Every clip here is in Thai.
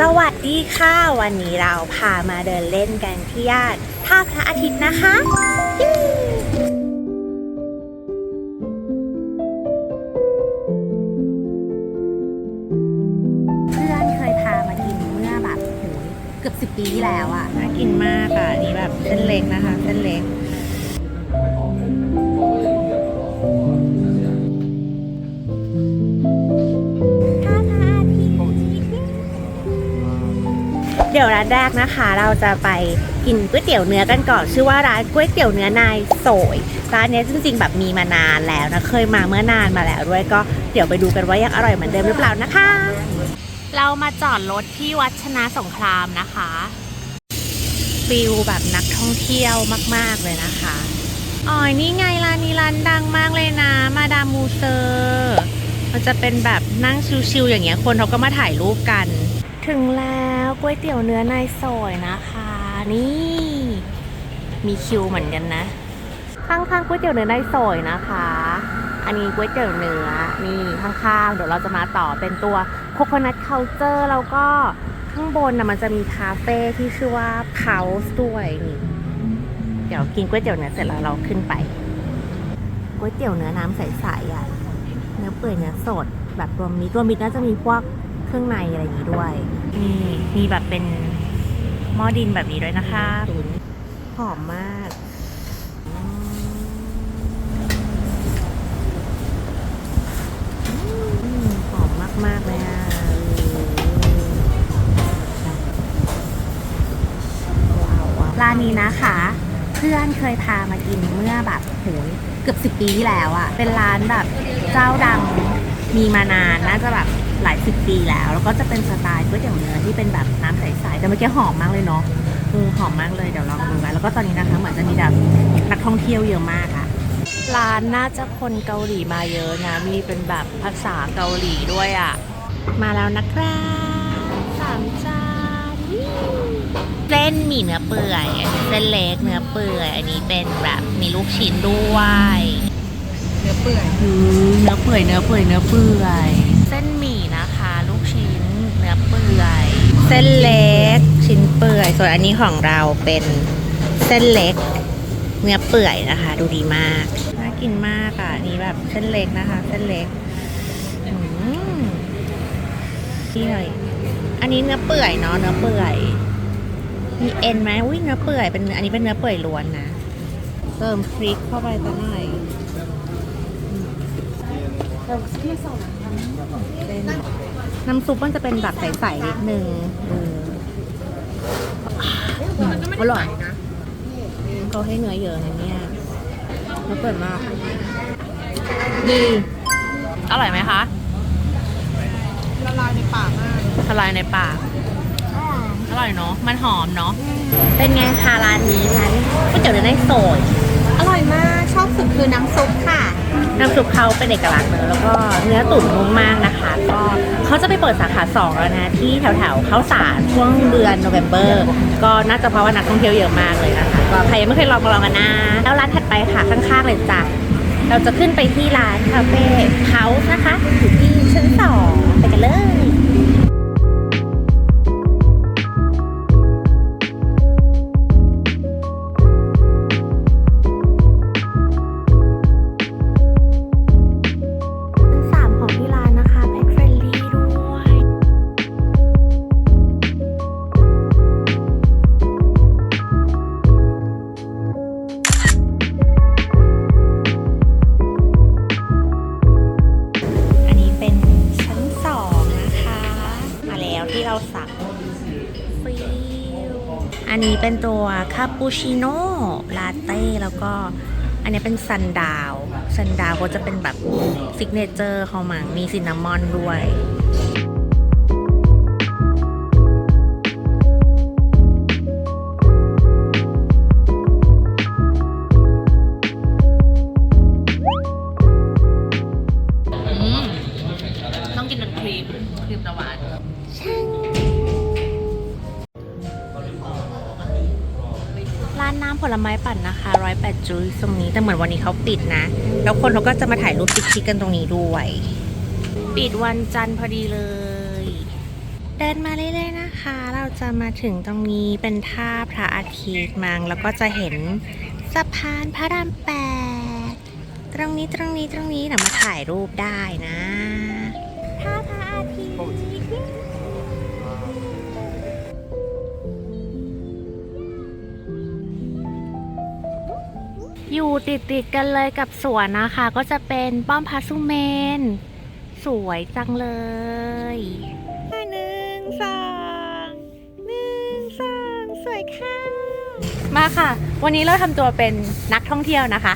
สวัสดีค่ะ วันนี้เราพามาเดินเล่นกันที่ย่านท่าพระอาทิตย์นะคะเพื่อนเคยพามากินเมื่อแบบโหยเกือบสิบปีที่แล้วอะน่ากินมากอะนี่แบบเส้นเล็กนะคะ เส้นเล็ก เดี๋ยวร้านแรกนะคะ เราจะไปกินก๋วยเตี๋ยวเนื้อกันก่อน ชื่อว่าร้านก๋วยเตี๋ยวเนื้อนายโสยร้านนี้จริงๆ แบบมีมานานแล้วนะ เคยมาเมื่อนานมาแล้วด้วยก็เดี๋ยวไปดูกันว่ายังอร่อยเหมือนเดิมหรือเปล่านะคะ เรามาจอดรถที่วัดชนะสงครามนะคะฟิลแบบนักท่องเที่ยวมาก ๆ เลยนะคะอ๋อนี่ไงร้านนี้ร้านดังมากเลยนะ มาดามมูเซอร์ มันจะเป็นแบบนั่งชิวๆอย่างเงี้ยคนเขาก็มาถ่ายรูปกัน ถึงแล้วก๋วยเตี๋ยวเนื้อนายโสยนะคะ นี่ มีคิวเหมือนกันนะ ข้างๆก๋วยเตี๋ยวเนื้อนายโสยนะคะ อันนี้ก๋วยเตี๋ยวเนื้อนี่ข้างๆ เดี๋ยวเราจะมาต่อเป็นตัวโคโคนัทเคาน์เจอร์แล้วก็ข้างบนนะมันจะมีคาเฟ่ที่ชื่อว่าเพาส์ด้วยนี่เดี๋ยวกินก๋วยเตี๋ยวเนื้อเสร็จแล้วเราขึ้นไปก๋วยเตี๋ยวเนื้อน้ำใสๆอะเนื้อเปื่อยเนื้อสดแบบรวมมิตรรวมมิตรน่าจะมีพวก รื่องในอะไรอย่างนี้ด้วยนี่มีแบบเป็นหม้อดินแบบนี้ด้วยนะคะหอมมากอืมหอมมาก ๆ เลยอะว้าวว้าวร้านนี้นะคะ เพื่อนเคยพามากินเมื่อแบบโหยเกือบสิบปีที่แล้วอะเป็นร้านแบบเจ้าดังมีมานานน่าจะแบบ หลายสิบปีแล้ว แล้วก็จะเป็นสไตล์ก๋วยเตี๋ยวเนื้อที่เป็นแบบน้ำใสๆแต่เมื่อกี้หอมมากเลยเนาะเออหอมมากเลยเดี๋ยวลองดูกันแล้วก็ตอนนี้นะคะเหมือนจะมีแบบนักท่องเที่ยวเยอะมากอะร้านน่าจะคนเกาหลีมาเยอะนะ มีเป็นแบบภาษาเกาหลีด้วยอะมาแล้วนะครับสามจานนี่เส้นหมี่เนื้อเปื่อยอันนี้เส้นเล็กเนื้อเปื่อย อันนี้เป็นแบบมีลูกชิ้นด้วย เนื้อเปื่อยอือเนื้อเปื่อยเนื้อเปื่อยเนื้อเปื่อย เส้นหมี่นะคะ ลูกชิ้นเนื้อเปื่อย เส้นเล็ก ชิ้นเปื่อย ส่วนอันนี้ของเราเป็นเส้นเล็ก เนื้อเปื่อยนะคะ ดูดีมากน่ากินมากอะนี้แบบเส้นเล็กนะคะ เส้นเล็กอืมนี่เลยอันนี้เนื้อเปื่อยเนาะเนื้อเปื่อยมีเอ็นไหมอุ้ยเนื้อเปื่อยเป็นอันนี้เป็นเนื้อเปื่อยล้วนนะเติมพริกเข้าไปสักหน่อยเป็ นน้ำซุปมันจะเป็นแบบใสๆนิดนึงเอออร่อยนะเขาให้เนื้อเยอะนะเนี่ยเนื้อเปื่อยมากดี อร่อยไหมคะ ละลายในปากมากละลายในปาก อร่อยเนาะ มันหอมเนาะ เป็นไงคะร้านนี้ร้านก๋วยเตี๋ยวเนื้อในโสดอร่อยมาก ชอบสุดคือน้ำซุปค่ะ น้ำซุปเขาเป็นเอกลักษณ์เนอะแล้วก็เนื้อตุ๋นนุ่มมากนะคะก็ เขาจะไปเปิดสาขาสองแล้วนะ ที่แถวแถวๆเข้าสารช่วงเดือนโนเวม ber ก็น่าจะเพราะว่านักท่องเที่ยวเยอะมากเลยนะคะก็ใครยังไม่เคยลองมาลองกันนะแล้วร้านถัดไปค่ะข้างๆเลยจ้ะเราจะขึ้นไปที่ร้านคาเฟ่เฮาส์นะคะอยู่ที่ชั้นสอง เราสั่งฟิวอันนี้เป็นตัวคาปูชิโน่ลาเต้แล้วก็อันนี้เป็นซันดาว ซันดาวก็จะเป็นแบบซิกเนเจอร์เขามังมีซินนามอนด้วย ครีมครีมตะหวานร้านน้ำผลไม้ปั่นนะคะร้อยแปดจุยตรงนี้แต่เหมือนวันนี้เขาปิดนะ แล้วคนเขาก็จะมาถ่ายรูปชิคๆกันตรงนี้ด้วย ปิดวันจันทร์พอดีเลย เดินมาเรื่อยๆนะคะ เราจะมาถึงตรงนี้เป็นท่าพระอาทิตย์มัง แล้วก็จะเห็นสะพานพระรามแปดตรงนี้ตรงนี้ตรงนี้เดี๋ยวมาถ่ายรูปได้นะ อยู่ติดติดๆกันเลยกับสวนนะคะ ก็จะเป็นป้อมพระสุเมน สวยจังเลยหนึ่งสองหนึ่งสองสวยค่ะมาค่ะ วันนี้เราทำตัวเป็นนักท่องเที่ยวนะคะ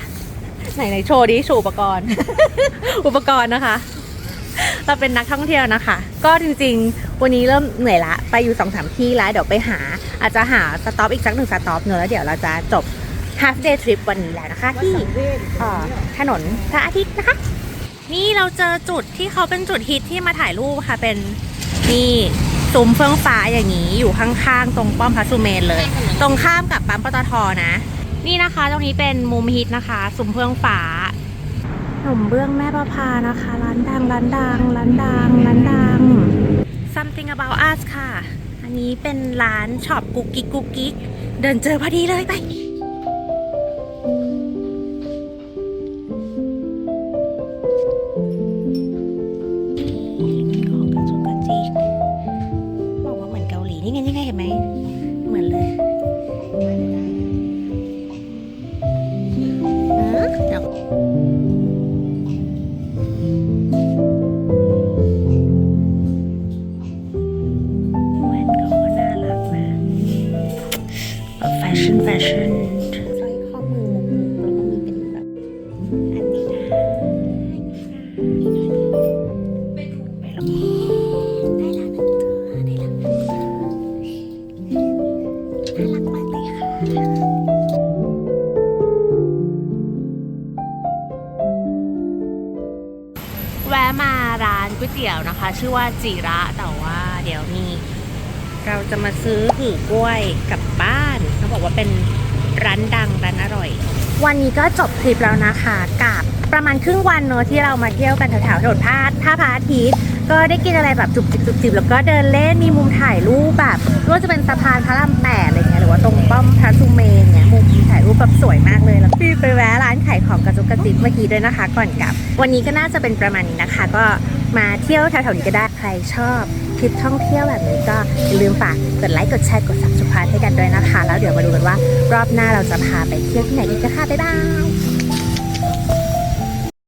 ไหนไหนโชว์ดิโชว์อุปกรณ์ อุปกรณ์นะคะ เราเป็นนักท่องเที่ยวนะคะ ก็จริงๆ วันนี้เริ่มเหนื่อยละ ไปอยู่สองสามที่แล้วเดี๋ยวไปหา อาจจะหาสต็อปอีกสักหนึ่งสต็อปเนอะแล้วเดี๋ยวเราจะจบ half day trip วันนี้แล้วนะคะ ที่เอ่อถนนพระอาทิตย์นะคะ นี่เราเจอจุดที่เขาเป็นจุดฮิตที่มาถ่ายรูปค่ะเป็นนี่ซุ้มเฟื่องฟ้าอย่างนี้อยู่ข้างๆ ตรงป้อมพระสุเมนเลย ตรงข้ามกับปั๊มปตทนะ นี่นะคะ ตรงนี้เป็นมุมฮิตนะคะซุ้มเฟื่องฟ้าขนมเบื้องแม่ประพานะคะ ร้านดังร้านดังร้านดังร้านดัง something about us ค่ะ อันนี้เป็นร้านช็อปกุ๊กกิ๊กกุ๊กกิ๊กเดินเจอพอดีเลยไปะมาร้านก๋วยเตี๋ยวนะคะ ชื่อว่าจิระแต่ว่าเดี๋ยวมีเราจะมาซื้อหือกล้วยกลับบ้านเขาบอกว่าเป็นร้านดังร้านอร่อย วันนี้ก็จบคลิปแล้วนะคะกับ ประมาณครึ่งวันเนอะที่เรามาเที่ยวกันแถวๆถนนพาดท่าพระอาทิตย์ก็ได้กินอะไรแบบจุบจิบจุบจิบแล้วก็เดินเล่นมีมุมถ่ายรูปแบบไม่ว่าจะเป็นสะพานพระรามแปดอะไรเงี้ยหรือว่าตรงป้อมพระสุเมนเนี่ยมุมถ่ายรูปแบบสวยมากเลยแล้วพี่ไปแวะร้านขายของกระจุกกระจิบเมื่อกี้ด้วยนะคะ ก่อนกลับ วันนี้ก็น่าจะเป็นประมาณนี้นะคะ ก็มาเที่ยวแถวๆนี้ก็ได้ใครชอบทริปท่องเที่ยวแบบนี้ก็อย่าลืมฝากกดไลค์กดแชร์กด subscribe ให้กันด้วยนะคะ แล้วเดี๋ยวมาดูกันว่ารอบหน้าเราจะพาไปเที่ยวที่ไหนอีกนะคะบ๊ายบาย